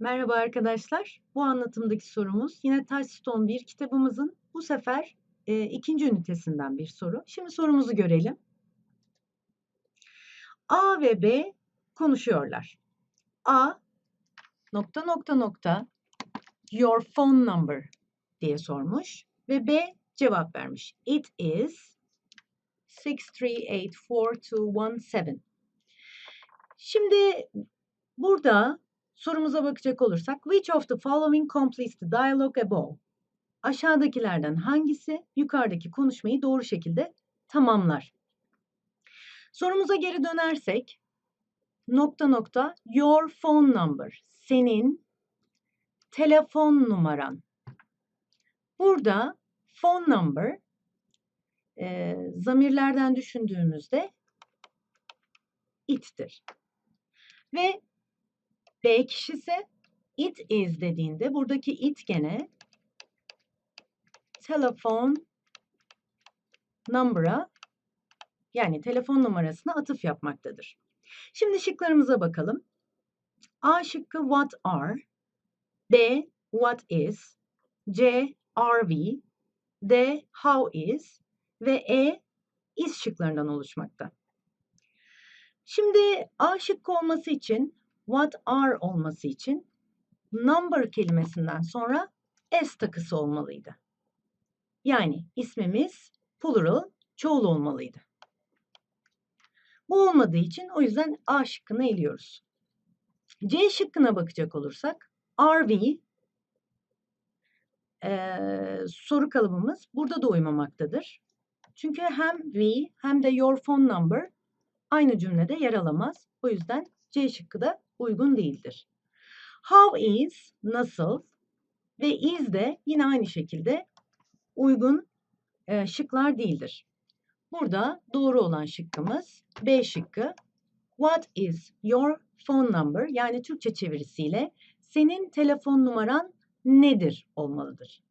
Merhaba arkadaşlar. Bu anlatımdaki sorumuz yine Touchstone 1 kitabımızın bu sefer e, ikinci ünitesinden bir soru. Şimdi sorumuzu görelim. A ve B konuşuyorlar. A nokta nokta nokta your phone number diye sormuş ve B cevap vermiş. It is 6384217. Şimdi burada sorumuza bakacak olursak which of the following completes the dialogue above? Aşağıdakilerden hangisi yukarıdaki konuşmayı doğru şekilde tamamlar? Sorumuza geri dönersek nokta nokta your phone number senin telefon numaran. Burada phone number e, zamirlerden düşündüğümüzde it'tir. Ve B kişisi it is dediğinde buradaki it gene telefon number'a yani telefon numarasına atıf yapmaktadır. Şimdi şıklarımıza bakalım. A şıkkı what are, B what is, C are we, D how is ve E is şıklarından oluşmakta. Şimdi A şıkkı olması için what are olması için number kelimesinden sonra s takısı olmalıydı. Yani ismimiz plural, çoğul olmalıydı. Bu olmadığı için o yüzden A şıkkını eliyoruz. C şıkkına bakacak olursak we e, soru kalıbımız burada da uymamaktadır. Çünkü hem we hem de your phone number aynı cümlede yer alamaz. O yüzden C şıkkı da uygun değildir. How is nasıl ve is de yine aynı şekilde uygun e, şıklar değildir. Burada doğru olan şıkkımız B şıkkı. What is your phone number? Yani Türkçe çevirisiyle senin telefon numaran nedir olmalıdır.